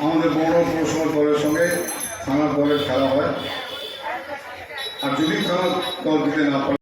আমাদের বড় পৌরসভার দলের সঙ্গে থানার দলের খেলা হয়। আর যদি থানার দল দিতে না পারে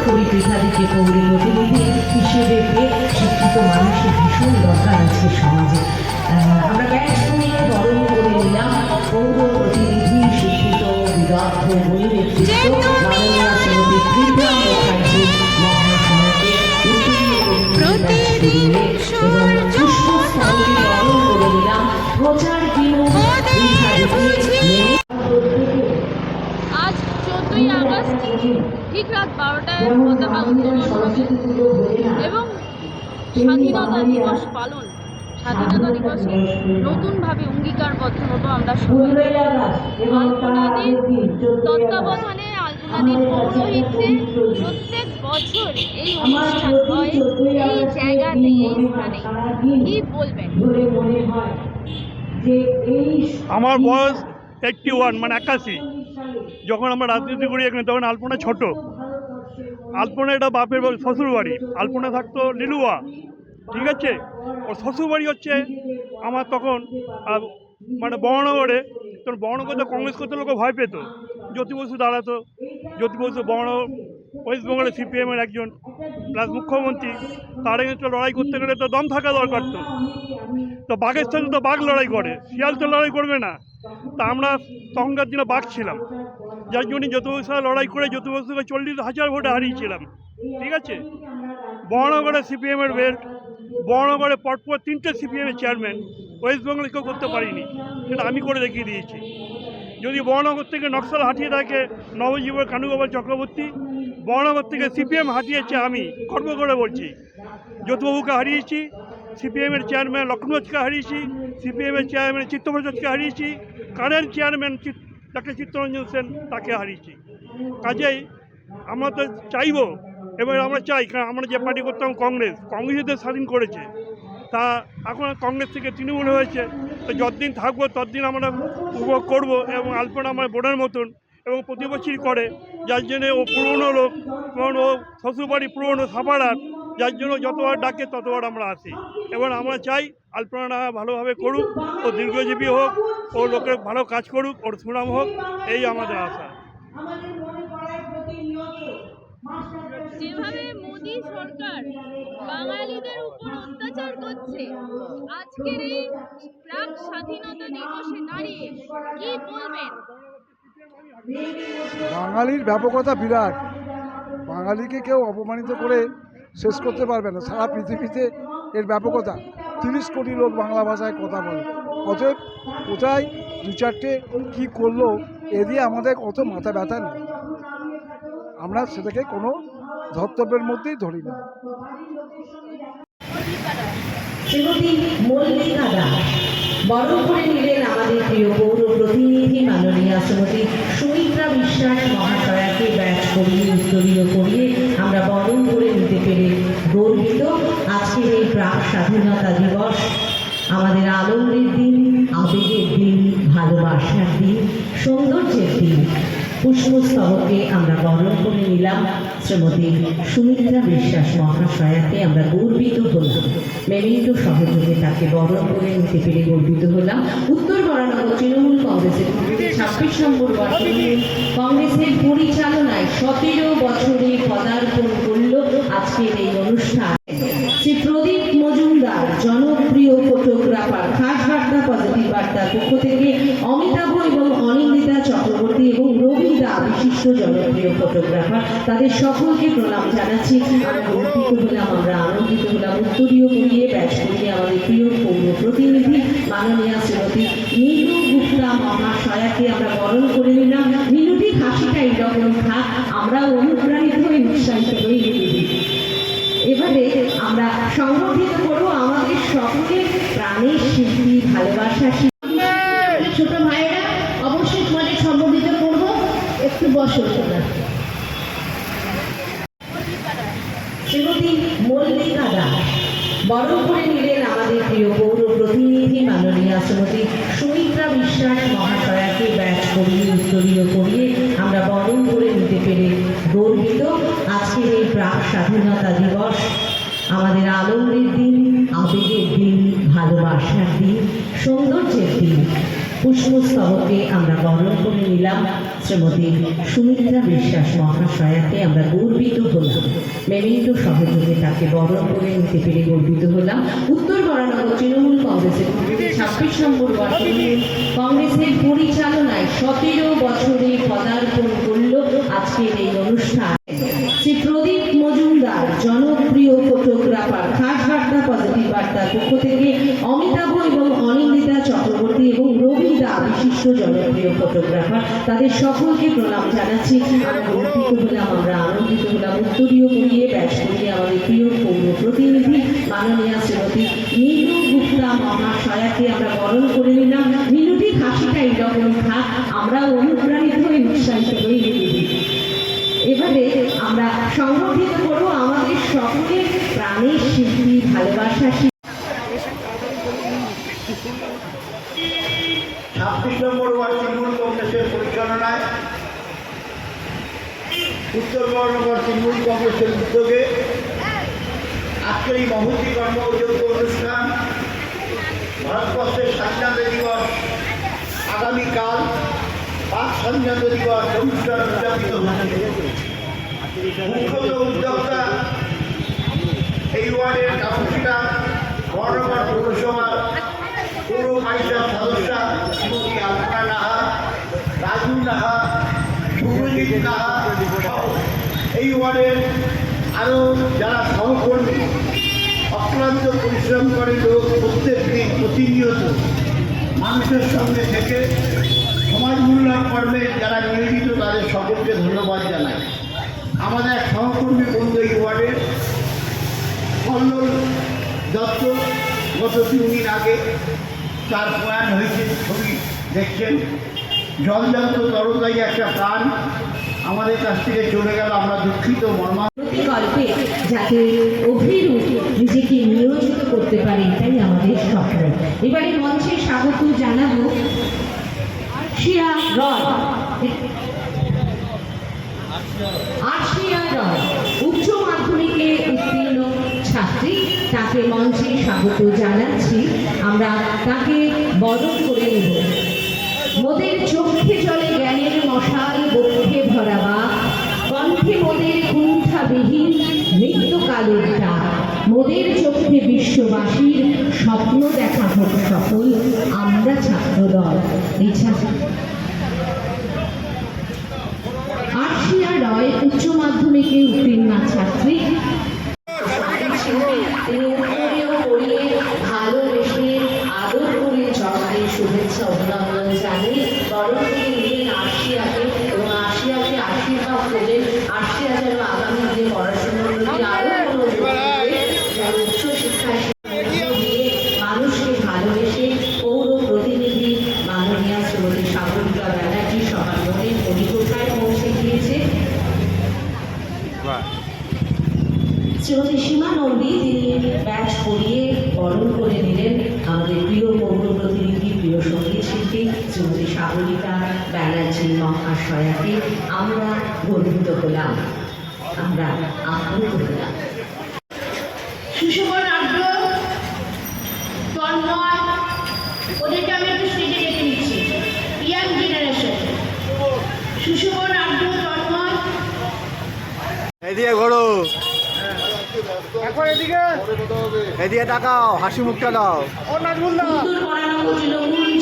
গর্ববোধ করি পৃথাদিকে পৌর প্রতিনিধি হিসেবে শিক্ষিত মানুষের ভীষণ দরকার আছে সমাজে। আমরা ব্যাস নিয়ে বরণ করে নিলাম? পৌর প্রতিনিধি শিক্ষিত বিদগ্ধ বই নেতৃত্ব মাননীয় শ্রীমতী প্রীতা মুখার্জি মহাশয়কে এবং পুষ্পস্তবকে বরণ করে নিলাম প্রচার কিনু চোদ্দই আগস্ট ঠিক রাত বারোটায় পতাকা উত্তোলন হবে এবং স্বাধীনতা দিবস পালন, স্বাধীনতা দিবসে নতুনভাবে অঙ্গীকারবদ্ধ হব আমরা সবাই। আলপনাদির তত্ত্বাবধানে আলপনাদির পৌরোহিত্যে প্রত্যেক বছর এই অনুষ্ঠান হয়, এই জায়গাতে এই স্থানে। কি বলবেন? আমার বয়স এইটটি ওয়ান মানে একাশি। যখন আমরা রাজনীতি করি এখানে, তখন আলপনা ছোট। আলপনা এটা বাপের শ্বশুর বাড়ি। আলপনা থাকতো লিলুয়া, ঠিক আছে? ওর শ্বশুর বাড়ি হচ্ছে আমার তখন মানে বর্ণনগরে তখন বর্ণনগরে কংগ্রেস করতে লোক ভয় পেত। জ্যোতি বসু দাঁড়াতো। জ্যোতি বসু বর্ণ, ওয়েস্ট বেঙ্গলের সিপিএমের একজন, প্লাস মুখ্যমন্ত্রী। তার এগেন্সে লড়াই করতে গেলে তো দম থাকা দরকার তো। তো বাঘের সাথে তো বাঘ লড়াই করে। শিয়াল তো লড়াই করবে না। তা আমরা তখনকার দিনে বাঘ ছিলাম যার জন্য জ্যোতিবাবুর সাথে লড়াই করে জ্যোতিবাবুকে চল্লিশ হাজার ভোটে হারিয়েছিলাম। ঠিক আছে? বর্ণগড়ে সিপিএমের বেল্ট বর্ণগড়ে পরপর তিনটে সিপিএমের চেয়ারম্যান, ওয়েস্ট বেঙ্গলে কেউ করতে পারিনি। সেটা আমি করে দেখিয়ে দিয়েছি। যদি বর্ণগর থেকে নকশাল হাঁটিয়ে থাকে নবজীবন কানুগোপাল চক্রবর্তী বর্ণগর থেকে সিপিএম হাঁটিয়েছে আমি, গর্ব করে বলছি। জ্যোতিবাবুকে হারিয়েছি সিপিএমের চেয়ারম্যান লক্ষ্মণকে হারিয়েছি, সিপিএমের চেয়ারম্যান চিত্তপ্রসাদকে হারিয়েছি current chairman doctor Chittaranjan Sen তাকে হারিয়েছি। কাজেই আমরা তো চাইব এবার আমরা চাই, কারণ আমরা যে পার্টি করতাম কংগ্রেস কংগ্রেসদের স্বাধীন করেছে। তা এখন কংগ্রেস থেকে তৃণমূল হয়েছে, তো যতদিন থাকব ততদিন আমরা উপভোগ করব, এবং আলপনা আমার বোনের মতন, এবং প্রতি বছরই করে। যার জন্য ও পুরনো লোক এবং ও শ্বশুরবাড়ি, পুরনো সাপাড়ার যার জন্য যতবার ডাকে ততবার আমরা আসি। এবার আমরা চাই আলপনা ভালোভাবে করুক ও দীর্ঘজীবী হোক ও লোকের ভালো কাজ করুক ওর সুনাম হোক এই আমাদের আশা। যেভাবে মোদী সরকার বাঙালিদের উপর অত্যাচার করছে আজকের এই প্রাক স্বাধীনতা দিবসে দাঁড়িয়ে কি বলবেন? বাঙালির ব্যাপকতা বিরাট। বাঙালিকে কেউ অপমানিত করে শেষ করতে পারবে না। সারা পৃথিবীতে এর ব্যাপকতা। তিরিশ কোটি লোক বাংলা ভাষায় কথা বলে। অতএব কোথায় দু চারটে কী করল, এ দিয়ে আমাদের অত মাথা ব্যথা নেই। আমরা সেটাকে কোনো ধর্তব্যের মধ্যেই ধরি না। মল্লিকা বরণ করে নিলেন আমাদের প্রিয় পৌর প্রতিনিধি মাননীয় শ্রীমতী সুমিত্রা বিশ্বাস মহাশয়াকে ব্যাচ করিয়ে উত্তরীয় করিয়ে আমরা বরণ করে নিতে পেরে গর্বিত। আজকের এই প্রাক স্বাধীনতা দিবস আমাদের আনন্দের দিন, আবেগের দিন, ভালোবাসার দিন, সৌন্দর্যের দিন। পুষ্পস্তবকে আমরা বরণ করে নিলাম। শ্রীমতী সুমিত্রা বিশ্বাস মহাশয়াকে আমরা গর্বিত হলাম। মেমেন্টো সহযোগে তাকে বরণ করে নিতে পেরে গর্বিত হলাম। উত্তর বরানগর তৃণমূল কংগ্রেসের ছাব্বিশ নম্বর কংগ্রেসের পরিচালনায় সতেরো বছরে পদার্পণ করল আজকের এই অনুষ্ঠান। শ্রী প্রদীপ মজুমদার, জনপ্রিয় ফটোগ্রাফার খাস বার্তা পজিটিভ বার্তার পক্ষ থেকে অমিতাভ এবং বিশিষ্ট জনপ্রিয় ফটোগ্রাফার। তাদের সকলকে প্রণাম জানাচ্ছি। আমরা হলাম আমরা, আনন্দিত হলাম। উত্তরীয় করিয়ে ব্যাচ করিয়ে আমাদের প্রিয় পৌর প্রতিনিধি, মাননীয় শ্রীমতী নীলু গুপ্তা মহাশয়াকে আমরা বরণ করে নিলাম। নীলুটির হাসিটা এইরকম থাক আমরা অনুপ্রাণিত হয়ে উৎসাহিত নীলুটি এবারে আমরা সংগঠিত করব আমাদের সকলের প্রাণের শিল্পী ভালোবাসা বসো। শ্রীমতী মল্লিকা দাস বরণ করে নিলেন আমাদের প্রিয় পৌর প্রতিনিধি মাননীয় শ্রীমতী সুমিত্রা বিশ্বাস মহাশয়াকে ব্যাচ করিয়ে, উত্তরীয় করিয়ে আমরা বরণ করে নিতে পেরে গর্বিত। আজকের এই প্রাক স্বাধীনতা দিবস আমাদের আনন্দের দিন, আবেগের দিন, ভালোবাসার দিন, সৌন্দর্যের দিন। পুষ্পস্তবকে আমরা বরণ করে নিলাম। শ্রীমতী সুমিত্রা বিশ্বাস মহাশয়াকে আমরা গর্বিত হলাম। মেমেন্টো সহযোগে তাকে বরণ করে নিতে পেরে গর্বিত হলাম। উত্তর বরানগর তৃণমূল কংগ্রেসের ছাব্বিশ নম্বর কংগ্রেসের পরিচালনায় সতেরো বছরে পদার্পণ করল আজকের এই অনুষ্ঠান। শ্রী প্রদীপ মজুমদার, জনপ্রিয় ফটোগ্রাফার খাস বার্তা পজিটিভ বার্তার পক্ষ থেকে অমিতাভ এবং রবিদা বিশিষ্ট জনপ্রিয় ফটোগ্রাফার। তাদের সকলকে প্রণাম জানাচ্ছি। গর্বিত হলাম আমরা আনন্দিত হলাম। উত্তরীয় করিয়ে ব্যাচ করিয়ে আমাদের প্রিয় পৌর প্রতিনিধি, মাননীয় শ্রীমতী নীলু গুপ্তা মহাশয়াকে আমরা বরণ করে নিলাম। নীলুটির হাসিটা এইরকম থাক আমরা অনুপ্রাণিত হয়ে উৎসাহিত হয়ে নীলুটি এবারে আমরা সংগঠিত করব আমাদের সকলের প্রাণের শিল্পী ভালোবাসা শিল্পী ছাব্বিশ নম্বর ওয়ার্ড তৃণমূল কংগ্রেসের পরিচালনায় উত্তর বর্ণগর তৃণমূল কংগ্রেসের উদ্যোগে আজকের এই মহতি কর্মযোগ্য অনুষ্ঠান ভারতবর্ষের স্বাধীনতা দিবস আগামীকাল পাঁচ স্বাধীনতা দিবস অনুষ্ঠান উদযাপিত হচ্ছে। মুখ্যত উদ্যোক্তা এই ওয়ার্ডের কাপুসিটা বর্ণগর পৌরসভার পৌর পরিষদ সদস্য শ্রীমতী আলপনা নাহা, রাজু নাহা শুভজিৎ নাহা এই ওয়ার্ডের আরও যারা সহকর্মী, অক্লান্ত পরিশ্রম করে লোক প্রত্যেক দিন প্রতিনিয়ত মানুষের সঙ্গে থেকে সমাজ মূল্যায়ন কর্মে যারা নিয়োজিত, তাদের সকলকে ধন্যবাদ জানাই। আমাদের এক সহকর্মী বন্ধু এই ওয়ার্ডের কল্লোল দত্ত, গত তিন দিন আগে তার প্রয়াণ হয়েছে, ছবি দেখছেন। জলযন্ত্র তরতাই একটা প্রাণ আমাদের কাছ থেকে চলে গেল। আমরা দুঃখিত মর্মা গল্পে যাতে অভিরূপ নিজেকে নিয়োজিত করতে পারে, এটাই আমাদের স্বপ্ন। এবারে মঞ্চে স্বাগত জানাব আর্শিয়া রয়। আর্শিয়া রয়, উচ্চ মাধ্যমিকে উত্তীর্ণ ছাত্রী। তাকে মঞ্চে স্বাগত জানাচ্ছি। আমরা তাকে বরণ করে নেব। মোদের চোখে জলে জ্ঞানের মশাল বক্ষে ভরাবা কণ্ঠে মোদের কুণ্ঠাবিহীন মৃত্যুকালের ডাক মোদের চোখে বিশ্ববাসীর স্বপ্ন দেখা হোক সফল, আমরা ছাত্রদল। এই ছাত্র আর্শিয়া রয় উচ্চ মাধ্যমিকে উত্তীর্ণা ছাত্রী। শ্রীমতী সীমা নন্দী যিনি ব্যাচ পড়িয়ে বরণ করে নিলেন আমাদের প্রিয় পৌর প্রতিনিধি প্রিয় সংগীত শিল্পী শ্রীমতী সাবলিকা ব্যানার্জি মহাশয়াকে আমরা গর্বিত হলাম আমরা আপ্লুত হলাম। সুশোভন আগ্রহ তন্ময় ওদেরকে আমি একটু স্টেজে ডেকে নিচ্ছি। ইয়াং জেনারেশন সুশোভন আগ্রহ তন্ময়। এদিকে ঘোড়ো এদিকে। তাকাও হাসি মুখটা দাও।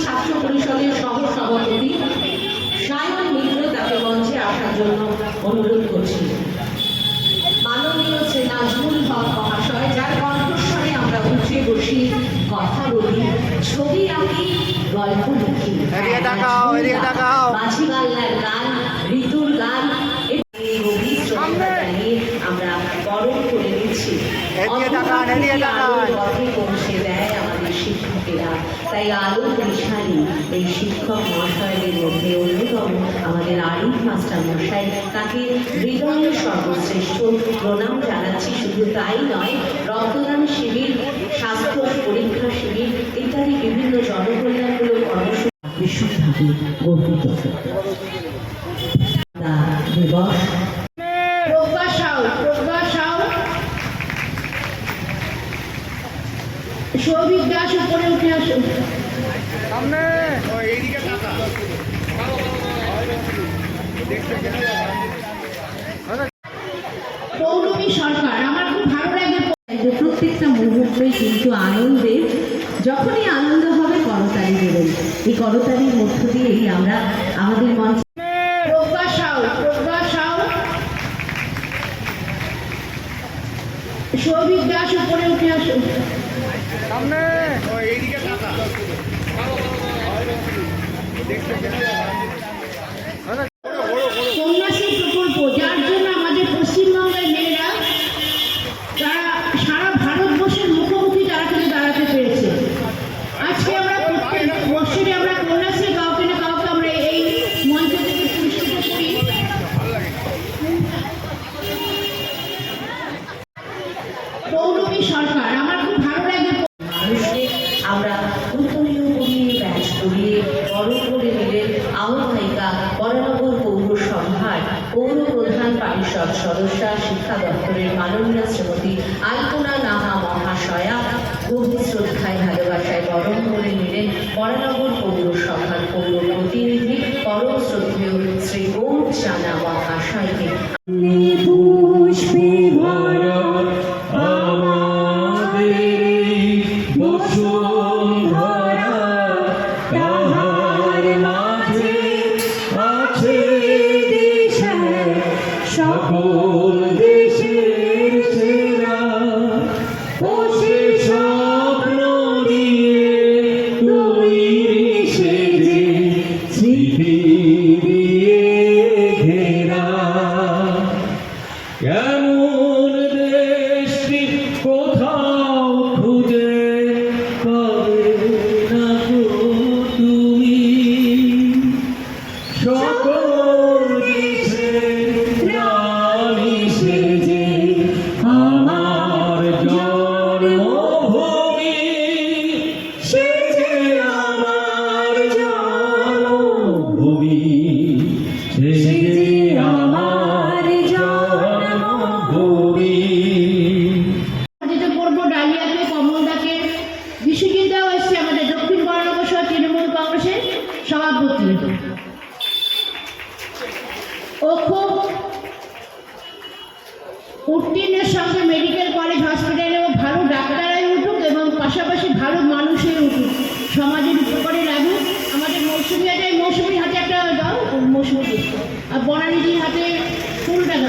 ছাত্র পরিষদের সহ সভাপতি সায়ন মিত্র তাকে মঞ্চে আসার জন্য অনুরোধ আমাদের শিক্ষক মহাশয়দের মধ্যে অন্যতম আমাদের আরিফ মাস্টার মশাই, তাকে হৃদয়ের সর্বশ্রেষ্ঠ প্রণাম জানাচ্ছি। শুধু তাই নয়, রক্তদান শিবির, স্বাস্থ্য পরীক্ষা শিবির ইত্যাদি বিভিন্ন জনকল্যাণমূলক কর্মসূচি বিশুদ্ধভাবে গর্বিত সৌভিক দাস উপরে উঠে আসুন। সামনে পৌলমী সরকার, আমার খুব ভালো লাগে প্রত্যেকটা মুহূর্তে কিন্তু আনন্দের যখনই আনন্দ হবে করতালি দেবেন। এই করতালির মধ্য দিয়েই আমরা আমাদের মঞ্চ 向南往南上一点。আর বনানীদির হাতে ষোলো টাকা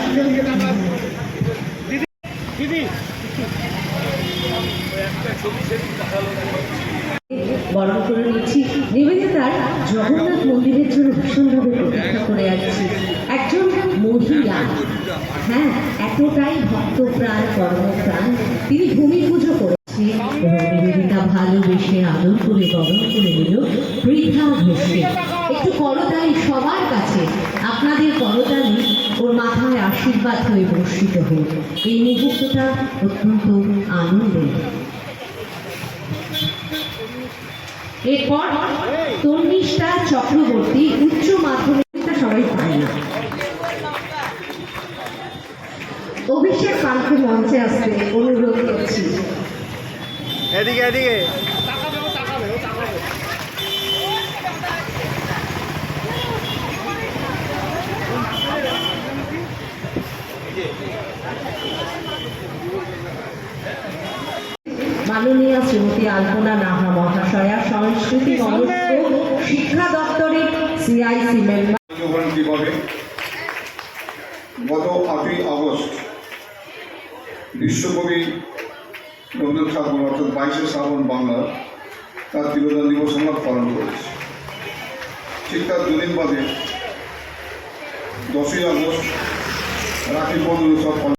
জগন্নাথ মন্দিরের জন্য ভীষণভাবে প্রতীক্ষা করে আসছি। একজন মহিলা। হ্যাঁ এতটাই ভক্তপ্রাণ কর্মপ্রাণ তিনি ভূমি পুজো করেছি এবং নিবেদিতা ভালোবেসে আদর করে বরণ করে নিল পৃথা ঘোষকে একটু করতালি সবার কাছে। আপনাদের করতালি ওর মাথায় আশীর্বাদ হয়ে বর্ষিত হোক এই মুহূর্তটা অত্যন্ত আনন্দের। এরপর তন্নিষ্ঠা চক্রবর্তী উচ্চ মাধ্যমিকটা সবাই পায় না। অভিষেক পালকে মঞ্চে আসতে অনুরোধ করছি। এদিকে এদিকে। মাননীয় শ্রীমতী আলপনা নাহা মহাশয়া সংস্কৃতি মনস্ক শিক্ষা দপ্তরের সিআইসি মেম্বার কীভাবে গত আটই আগস্ট বিশ্বকবি রবীন্দ্রনাথ ঠাকুর অর্থাৎ বাইশে শ্রাবণ বাংলা তার তিরোধান দিবস আমরা পালন করেছি। ঠিক তার দুদিন বাদে দশই আগস্ট রাখি বন্ধন উৎসব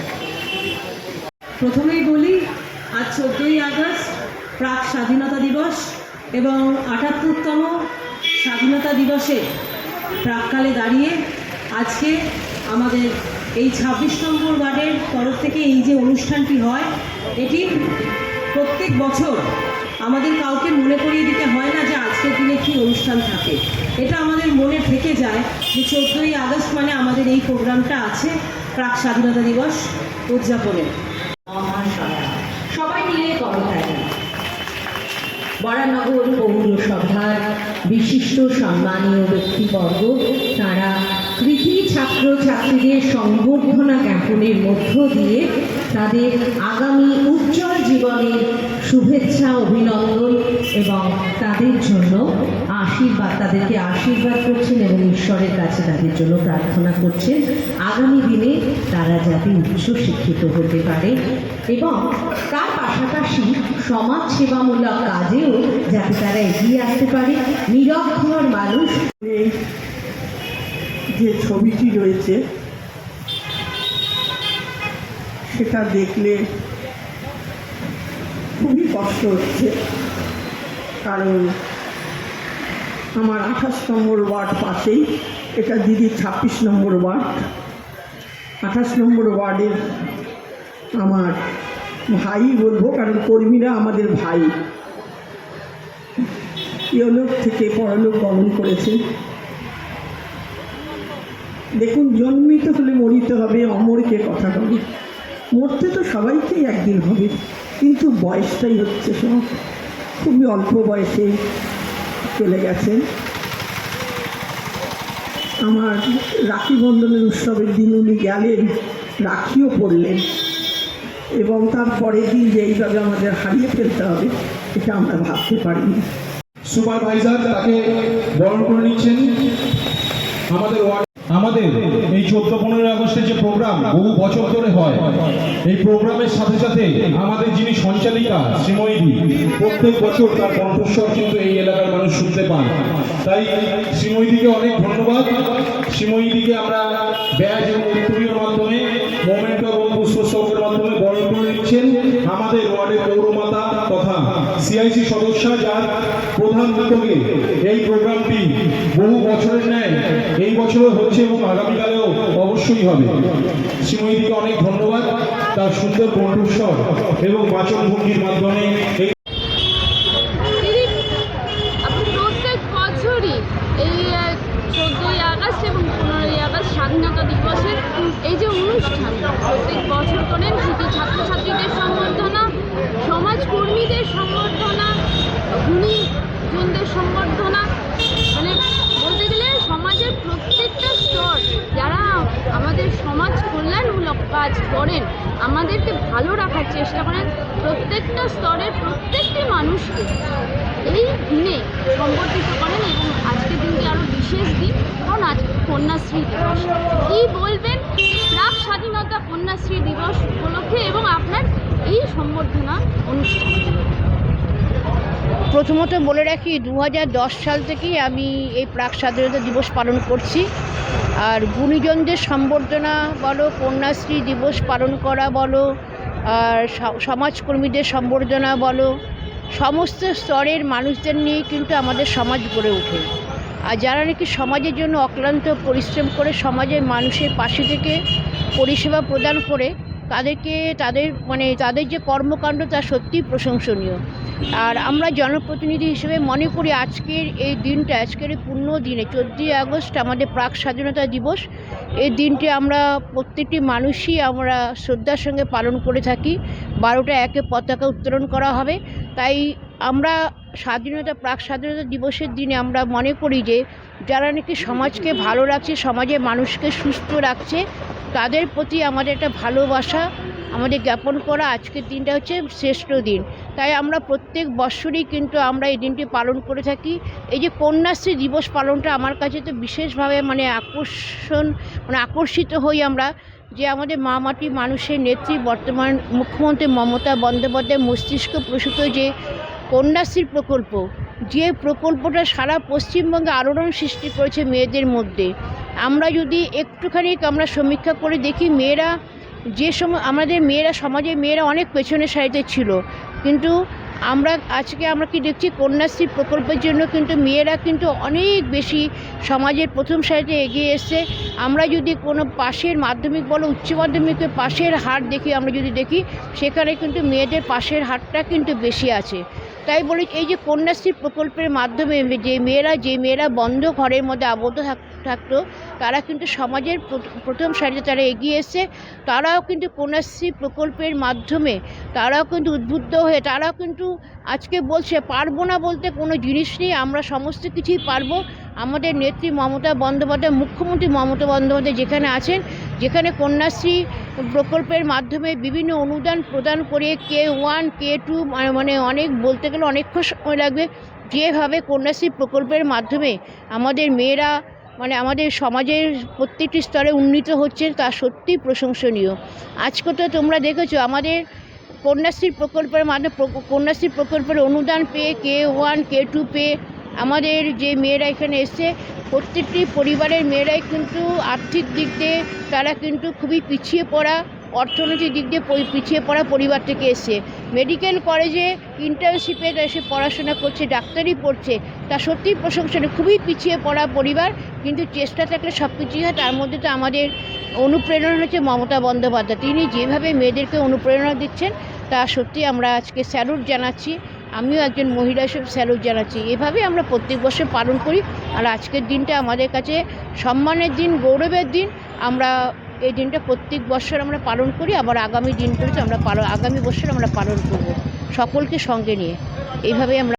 প্রথমেই বলি, আজ চোদ্দোই আগস্ট, প্রাক স্বাধীনতা দিবস এবং আটাত্তরতম স্বাধীনতা দিবসে প্রাককালে দাঁড়িয়ে আজকে আমাদের এই ছাব্বিশ নম্বর ওয়ার্ডের তরফ থেকে এই যে অনুষ্ঠানটি হয়, এটি প্রত্যেক বছর আমাদের কাউকে মনে করিয়ে দিতে হয় না যে আজকের দিনে কী অনুষ্ঠান থাকে। এটা আমাদের মনে থেকে যায় যে চোদ্দোই আগস্ট মানে আমাদের এই প্রোগ্রামটা আছে, প্রাক স্বাধীনতা দিবস উদযাপনের। বরানগর পৌরসভার বিশিষ্ট সম্মানীয় ব্যক্তিবর্গ, তারা কৃতি ছাত্র ছাত্রীদের সংবর্ধনা জ্ঞাপনের মধ্য দিয়ে তাদের আগামী উজ্জ্বল জীবনের শুভেচ্ছা, অভিনন্দন এবং তাদের জন্য আশীর্বাদ, তাদেরকে আশীর্বাদ করছেন এবং ঈশ্বরের কাছে তাদের জন্য প্রার্থনা করছেন। আগামী দিনে তারা যাতে উচ্চ শিক্ষিত হতে পারে এবং তার পাশাপাশি সমাজ সেবামূলক কাজেও যাতে তারা এগিয়ে আসতে পারে। নিরক্ষর মানুষ যে ছবিটি রয়েছে, সেটা দেখলে খুবই কষ্ট হচ্ছে। কারণ আমার আঠাশ নম্বর ওয়ার্ড পাশেই। এটা দিদির ছাব্বিশ নম্বর ওয়ার্ড। আঠাশ নম্বর ওয়ার্ডের আমার ভাই বলব, কারণ কর্মীরা আমাদের ভাই। ইয়লোক থেকে পরলোক গমন করেছে। দেখুন, জন্মিত হলে মরিতে হবে, অমরকে কথা বলে। মরতে তো সবাইকেই একদিন হবে, কিন্তু বয়সটাই হচ্ছে সব। খুবই অল্প বয়সে চলে গেছেন। আমার রাখি বন্ধনের উৎসবের দিন উনি গেলেন, রাখিও পড়লেন। এবং তার পরের দিন যে এইভাবে আমাদের হারিয়ে ফেলতে হবে, এটা আমরা ভাবতে পারিনি। সুপারভাইজার তাকে বরণ করে নিচ্ছেন। আমাদের ওয়ার্ড আমাদের এই চোদ্দ পনেরোই আগস্টের যে প্রোগ্রাম বহু বছর ধরে হয়, এই প্রোগ্রামের সাথে সাথে আমাদের যিনি সঞ্চালিকা শ্রীময়ী প্রত্যেক বছর তার কণ্ঠস্বর কিন্তু এই এলাকার মানুষ শুনতে পান। তাই শ্রীময়ীদিকে অনেক ধন্যবাদ। শ্রীময়ীদিকে আমরা ব্যাজ এবং উত্তরীয় মাধ্যমে মোমেন্ট এবং পুষ্পস্তকের মাধ্যমে বরণ করে নিচ্ছেন আমাদের ওয়ার্ডের তথা সিআইসি সদস্য যার প্রধান উদ্যোগে এই প্রোগ্রামটি বহু বছরের ন্যায় এই বছরও হচ্ছে এবং আগামীকালেও অবশ্যই হবে। শ্রীময়ীদিকে অনেক ধন্যবাদ। তার সুন্দর কণ্ঠস্বর এবং বাচন ভঙ্গির মাধ্যমে থাকতো না? মানে বলতে গেলে সমাজের প্রত্যেকটা স্তর, যারা আমাদের সমাজ কল্যাণমূলক কাজ করেন, আমাদেরকে ভালো রাখার চেষ্টা করেন, প্রত্যেকটা স্তরের প্রত্যেকটি মানুষকে এই দিনে সম্পর্কিত করেন এবং আজকের দিনটি আরও বিশেষ দিন, কারণ আজ কন্যাশ্রী দিবস। কী বলবেন? প্রাক স্বাধীনতা কন্যাশ্রী দিবস উপলক্ষে এবং আপনার এই সম্বর্ধনা অনুষ্ঠান। প্রথমত বলে রাখি দু হাজার দশ সাল থেকেই আমি এই প্রাক স্বাধীনতা দিবস পালন করছি। আর গুণীজনদের সম্বর্ধনা বলো, কন্যাশ্রী দিবস পালন করা বলো, আর সমাজকর্মীদের সম্বর্ধনা বলো, সমস্ত স্তরের মানুষদের নিয়ে কিন্তু আমাদের সমাজ গড়ে ওঠে। আর যারা নাকি সমাজের জন্য অক্লান্ত পরিশ্রম করে সমাজের মানুষের পাশে থেকে পরিষেবা প্রদান করে তাদেরকে, তাদের মানে তাদের যে কর্মকাণ্ড তা সত্যিই প্রশংসনীয়। আর আমরা জনপ্রতিনিধি হিসেবে মনে করি আজকের এই দিনটা, আজকের এই পূর্ণ দিনে, চোদ্দোই আগস্ট আমাদের প্রাক স্বাধীনতা দিবস। এই দিনটি আমরা প্রত্যেকটি মানুষই আমরা শ্রদ্ধার সঙ্গে পালন করে থাকি। বারোটা একে পতাকা উত্তোলন করা হবে। তাই আমরা স্বাধীনতা, প্রাক স্বাধীনতা দিবসের দিনে আমরা মনে করি যে, যারা নাকি সমাজকে ভালো রাখছে, সমাজের মানুষকে সুস্থ রাখছে তাদের প্রতি আমাদের একটা ভালোবাসা, আমাদের জ্ঞাপন করা আজকের দিনটা হচ্ছে শ্রেষ্ঠ দিন। তাই আমরা প্রত্যেক বৎসরই কিন্তু আমরা এই দিনটি পালন করে থাকি। এই যে কন্যাশ্রী দিবস পালনটা আমার কাছে তো বিশেষভাবে মানে আকর্ষণ মানে আকর্ষিত হই আমরা যে আমাদের মা মাটি মানুষের নেত্রী বর্তমান মুখ্যমন্ত্রী মমতা বন্দ্যোপাধ্যায় মস্তিষ্ক প্রসূত যে কন্যাশ্রী প্রকল্প, যে প্রকল্পটা সারা পশ্চিমবঙ্গে আলোড়ন সৃষ্টি করেছে মেয়েদের মধ্যে। আমরা যদি একটুখানি আমরা সমীক্ষা করে দেখি, মেয়েরা যে সময় আমাদের মেয়েরা সমাজে মেয়েরা অনেক পেছনের সারিতে ছিল। কিন্তু আমরা আজকে আমরা কি দেখছি, কন্যাশ্রী প্রকল্পের জন্য কিন্তু মেয়েরা কিন্তু অনেক বেশি সমাজের প্রথম সারিতে এগিয়ে এসছে। আমরা যদি কোনো পাশের মাধ্যমিক বলো উচ্চ মাধ্যমিকের পাশের হার দেখি, আমরা যদি দেখি, সেখানে কিন্তু মেয়েদের পাশের হারটা কিন্তু বেশি আছে। তাই বলি, এই যে কন্যাশ্রী প্রকল্পের মাধ্যমে যে মেয়েরা যে মেয়েরা বন্ধ ঘরের মধ্যে আবদ্ধ থাক- থাকতো তারা কিন্তু সমাজের প্রথম সারিতে তারা এগিয়ে এসছে। তারাও কিন্তু কন্যাশ্রী প্রকল্পের মাধ্যমে তারাও কিন্তু উদ্বুদ্ধ হয়ে, তারাও কিন্তু আজকে বলছে, পারব না বলতে কোনো জিনিস নেই, আমরা সমস্ত কিছুই পারব। আমাদের নেত্রী মমতা বন্দ্যোপাধ্যায়, মুখ্যমন্ত্রী মমতা বন্দ্যোপাধ্যায় যেখানে আছেন, যেখানে কন্যাশ্রী প্রকল্পের মাধ্যমে বিভিন্ন অনুদান প্রদান করে কে ওয়ান, কে টু মানে অনেক বলতে গেলে অনেকক্ষণ সময় লাগবে। যেভাবে কন্যাশ্রী প্রকল্পের মাধ্যমে আমাদের মেয়েরা মানে আমাদের সমাজের প্রত্যেকটি স্তরে উন্নীত হচ্ছে তা সত্যিই প্রশংসনীয়। আজকে তো তোমরা দেখেছ আমাদের কন্যাশ্রী প্রকল্পের মাধ্যমে কন্যাশ্রী প্রকল্পের অনুদান পেয়ে কে ওয়ান, কে টু পেয়ে আমাদের যে মেয়েরা এখানে এসছে, প্রত্যেকটি পরিবারের মেয়েরাই কিন্তু আর্থিক দিক দিয়ে তারা কিন্তু খুবই পিছিয়ে পড়া অর্থনৈতিক দিক দিয়ে পিছিয়ে পড়া পরিবার থেকে এসছে মেডিকেল কলেজে ইন্টার্নশিপে এসে পড়াশোনা করছে, ডাক্তারি পড়ছে, তা সত্যিই প্রশংসনীয়। খুবই পিছিয়ে পড়া পরিবার, কিন্তু চেষ্টা থাকলে সব কিছুই হয়। তার মধ্যে তো আমাদের অনুপ্রেরণা হচ্ছে মমতা বন্দ্যোপাধ্যায়। তিনি যেভাবে মেয়েদেরকে অনুপ্রেরণা দিচ্ছেন, তা সত্যি আমরা আজকে স্যালুট জানাচ্ছি। আমিও একজন মহিলা হিসেবে স্যালুট জানাচ্ছি। এভাবে আমরা প্রত্যেক বছর পালন করি। আর আজকের দিনটা আমাদের কাছে সম্মানের দিন, গৌরবের দিন। আমরা এই দিনটা প্রত্যেক বছর আমরা পালন করি, আবার আগামী দিনগুলোতে আমরা পালন, আগামী বছর আমরা পালন করব সকলকে সঙ্গে নিয়ে। এইভাবে আমরা